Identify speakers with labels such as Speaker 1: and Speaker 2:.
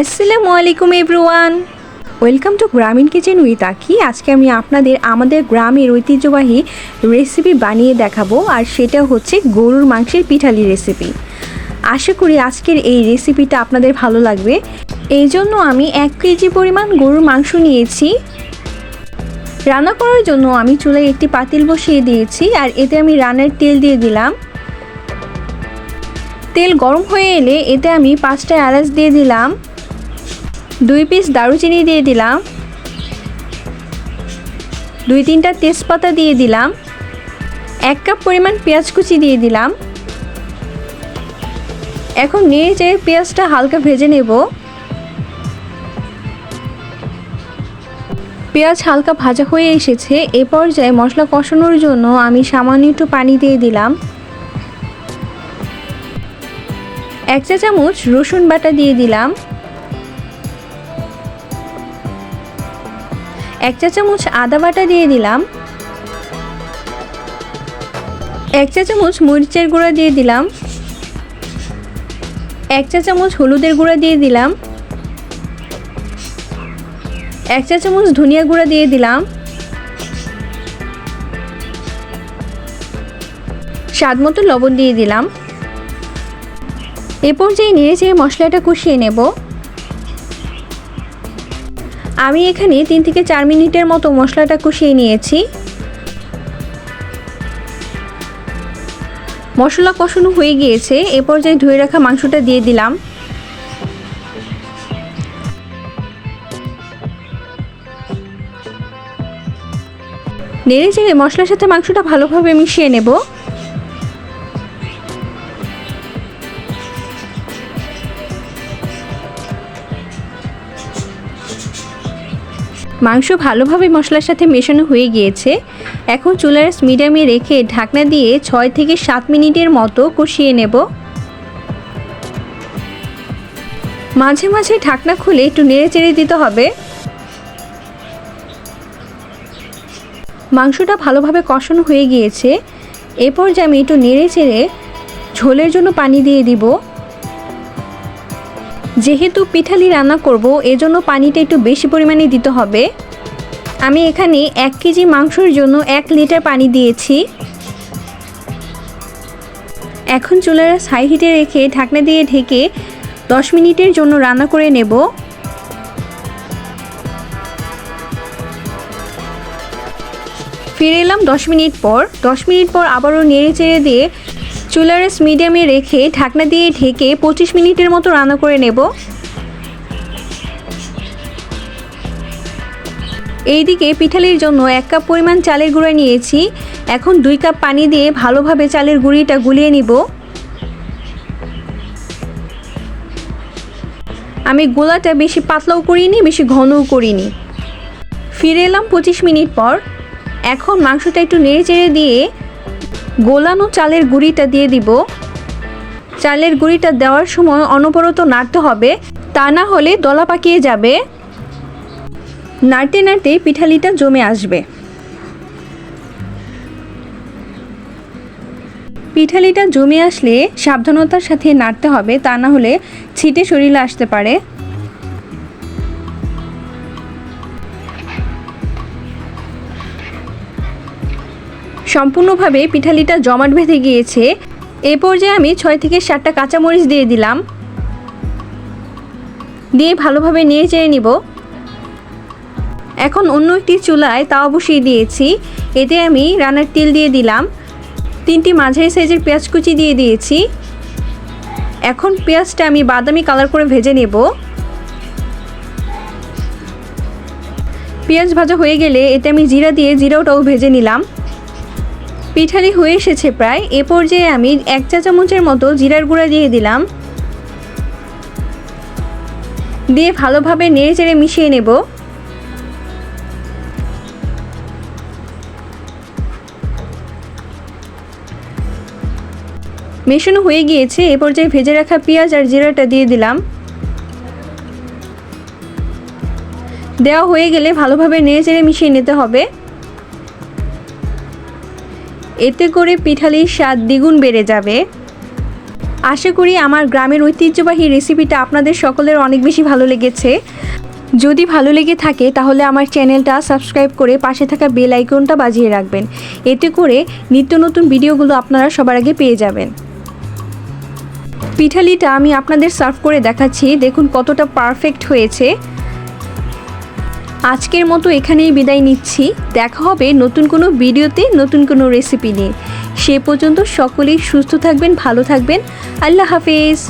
Speaker 1: আসসালামু আলাইকুম everyone. Welcome to Grameen kitchen with Aki. আজকে আমি আপনাদের, আমাদের গ্রামের ঐতিহ্যবাহী রেসিপি বানিয়ে দেখাবো, আর সেটা হচ্ছে গরুর মাংসের পিঠালি রেসিপি। আশা করি আজকের এই রেসিপিটা আপনাদের ভালো লাগবে। এই জন্য আমি এক কেজি পরিমাণ গরুর মাংস নিয়েছি। রান্না করার জন্য আমি চুলায় একটি পাতিল বসিয়ে দিয়েছি, আর এতে আমি রানের তেল দিয়ে দিলাম। তেল গরম হয়ে এলে এতে আমি পাঁচটা এলাচ দিয়ে দিলাম। দুই পিস দারুচিনি দিয়ে দিলাম। দুই তিনটা তেজপাতা দিয়ে দিলাম। এক কাপ পরিমাণ পেঁয়াজ কুচি দিয়ে দিলাম। এখন নিয়ে যেয়ে পেঁয়াজটা হালকা ভেজে নেব। পেঁয়াজ হালকা ভাজা হয়ে এসেছে। এ পর্যায়ে মশলা কষানোর জন্য আমি সামান্য একটু পানি দিয়ে দিলাম। এক চা চামচ রসুন বাটা দিয়ে দিলাম। এক চা চামচ আদা বাটা দিয়ে দিলাম। এক চা চামচ মরিচের গুঁড়া দিয়ে দিলাম। এক চা চামচ হলুদের গুঁড়া দিয়ে দিলাম। এক চা চামচ ধনিয়া গুঁড়া দিয়ে দিলাম। স্বাদ মতো লবণ দিয়ে দিলাম। এ পর্যায়ে নেড়ে চেড়ে মশলাটা কষিয়ে নেব। আমি এখানে তিন থেকে চার মিনিটের মতো মশলাটা কষিয়ে নিয়েছি। মশলা কষানো হয়ে গিয়েছে, এ পর্যায়ে ধুয়ে রাখা মাংসটা দিয়ে দিলাম। নেড়ে চেড়ে মশলার সাথে মাংসটা ভালোভাবে মিশিয়ে নেব। মাংস ভালোভাবে মশলার সাথে মেশানো হয়ে গিয়েছে। এখন চুলার মিডিয়ামে রেখে ঢাকনা দিয়ে ছয় থেকে সাত মিনিটের মতো কষিয়ে নেব। মাঝে মাঝে ঢাকনা খুলে একটু নেড়ে চেড়ে দিতে হবে। মাংসটা ভালোভাবে কষানো হয়ে গিয়েছে। এরপর যে আমি একটু নেড়ে চেড়ে ঝোলের জন্য পানি দিয়ে দিব। যেহেতু পিঠালি রান্না করব, এজন্য পানিটা একটু বেশি পরিমাণে দিতে হবে। আমি এখানে এক কেজি মাংসর জন্য এক লিটার পানি দিয়েছি। এখন চুলার হাই হিটে রেখে ঢাকনা দিয়ে ঢেকে দশ মিনিটের জন্য রান্না করে নেব। ফিরে এলাম দশ মিনিট পর। দশ মিনিট পর আবারও নেড়ে চেড়ে দিয়ে চুলার মিডিয়ামে রেখে ঢাকনা দিয়ে ঢেকে পঁচিশ মিনিটের মতো রান্না করে নেব। এইদিকে পিঠালির জন্য এক কাপ পরিমাণ চালের গুঁড়া নিয়েছি। এখন দুই কাপ পানি দিয়ে ভালোভাবে চালের গুঁড়িটা গুলিয়ে নিব। আমি গোলাটা বেশি পাতলাও করিনি, বেশি ঘনও করিনি। ফিরে এলাম পঁচিশ মিনিট পর। এখন মাংসটা একটু নেড়ে চেড়ে দিয়ে গোলানো চালের গুঁড়িটা দিয়ে দিব। চালের গুঁড়িটা দেওয়ার সময় অনবরত নাড়তে হবে, তা না হলে দলা পাকিয়ে যাবে। নাড়তে নাড়তে পিঠালিটা জমে আসবে। পিঠালিটা জমে আসলে সাবধানতার সাথে নাড়তে হবে, তা না হলে ছিটে শরীরে আসতে পারে। সম্পূর্ণভাবে পিঠালিটা জমাট বেঁধে গিয়েছে। এ পর্যায়ে আমি ছয় থেকে সাতটা কাঁচামরিচ দিয়ে দিলাম। দিয়ে ভালোভাবে নিয়ে চেড়ে নিব। এখন অন্য একটি চুলায় তাওয়া বসিয়ে দিয়েছি। এতে আমি রান্নার তেল দিয়ে দিলাম। তিনটি মাঝারি সাইজের পেঁয়াজ কুচি দিয়ে দিয়েছি। এখন পেঁয়াজটা আমি বাদামি কালার করে ভেজে নেব। পেঁয়াজ ভাজা হয়ে গেলে এতে আমি জিরা দিয়ে জিরাওটাও ভেজে নিলাম। পিঠালি হয়ে এসেছে প্রায়, এ পর্যায়ে আমি এক চা চামচের মতো জিরার গুঁড়া দিয়ে দিলাম। দিয়ে ভালোভাবে নেড়ে চেড়ে মিশিয়ে নেব। মেশানো হয়ে গিয়েছে, এ পর্যায়ে ভেজে রাখা পেঁয়াজ আর জিরাটা দিয়ে দিলাম। দেওয়া হয়ে গেলে ভালোভাবে নেড়ে চেড়ে মিশিয়ে নিতে হবে। এতে করে পিঠালির স্বাদ দ্বিগুণ বেড়ে যাবে। আশা করি আমার গ্রামের ঐতিহ্যবাহী রেসিপিটা আপনাদের সকলের অনেক বেশি ভালো লেগেছে। যদি ভালো লেগে থাকে, তাহলে আমার চ্যানেলটা সাবস্ক্রাইব করে পাশে থাকা বেল আইকনটা বাজিয়ে রাখবেন। এতে করে নিত্য নতুন ভিডিওগুলো আপনারা সবার আগে পেয়ে যাবেন। পিঠালিটা আমি আপনাদের সার্ভ করে দেখাচ্ছি। দেখুন কতটা পারফেক্ট হয়েছে। আজকের মতো এখানেই বিদায় নিচ্ছি। দেখা হবে নতুন কোনো ভিডিওতে, নতুন কোনো রেসিপি নিয়ে। সে পর্যন্ত সকলেই সুস্থ থাকবেন, ভালো থাকবেন। আল্লাহ হাফেজ।